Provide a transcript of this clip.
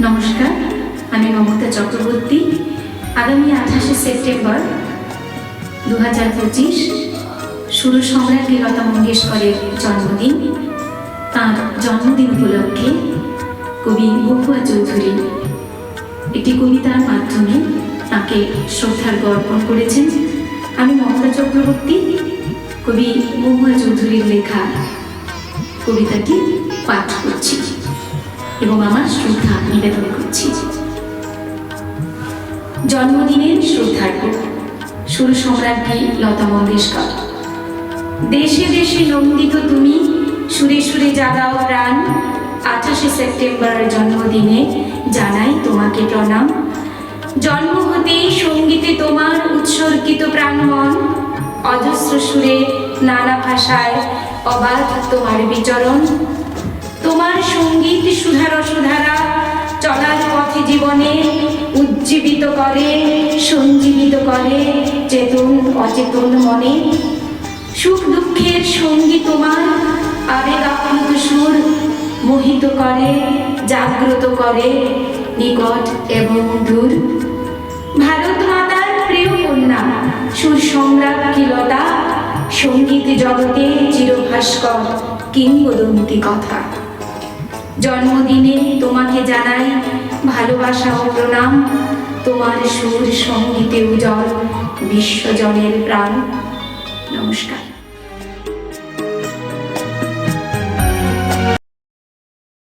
নমস্কার, আমি মমতা চক্রবর্তী। আগামী আঠাশে সেপ্টেম্বর দু হাজার পঁচিশ সুর সম্রাজ্ঞী লতা মঙ্গেশকরের জন্মদিন। তাঁর জন্মদিন উপলক্ষে কবি মহুয়া চৌধুরী একটি কবিতার মাধ্যমে তাকে শ্রদ্ধার অর্পণ করেছেন। আমি মমতা চক্রবর্তী, কবি মহুয়া চৌধুরীর লেখা কবিতাটি পাঠ করছি। এবং আমার শ্রদ্ধা নিবেদন করছি। জন্মদিনের শ্রদ্ধার্ঘ, সুর সম্রাজ্ঞী লতা মঙ্গেশকর। দেশে দেশে নন্দিত তুমি, সুরে সুরে জাগাও প্রাণ। আঠাশে সেপ্টেম্বরের জন্মদিনে জানাই তোমাকে প্রণাম। জন্ম হতেই সঙ্গীতে তোমার উৎসর্গিত প্রাণমন। অজস্র সুরে নানা ভাষায় অবাধ তোমার বিচরণ। তোমার সংগীত জীবনে উজ্জীবিত করে, সঞ্জীবিত করে চেতন, অচেতন মনে। সুখ দুঃখের সঙ্গী তোমার, আবেগ আপ্লুত সুর মোহিত করে, জাগ্রত করে, নিকট এবং দূর। ভারত মাতার প্রিয় কন্যা, সুর সম্রাট সংগীত জগতে চিরভাস্কর কিংবদন্তি কথা। জন্মদিনে তোমাকে জানাই ভালোবাসা ও প্রণাম তোমার সুর সঙ্গীতে উজ্জ্বল বিশ্বজনের প্রাণ। নমস্কার।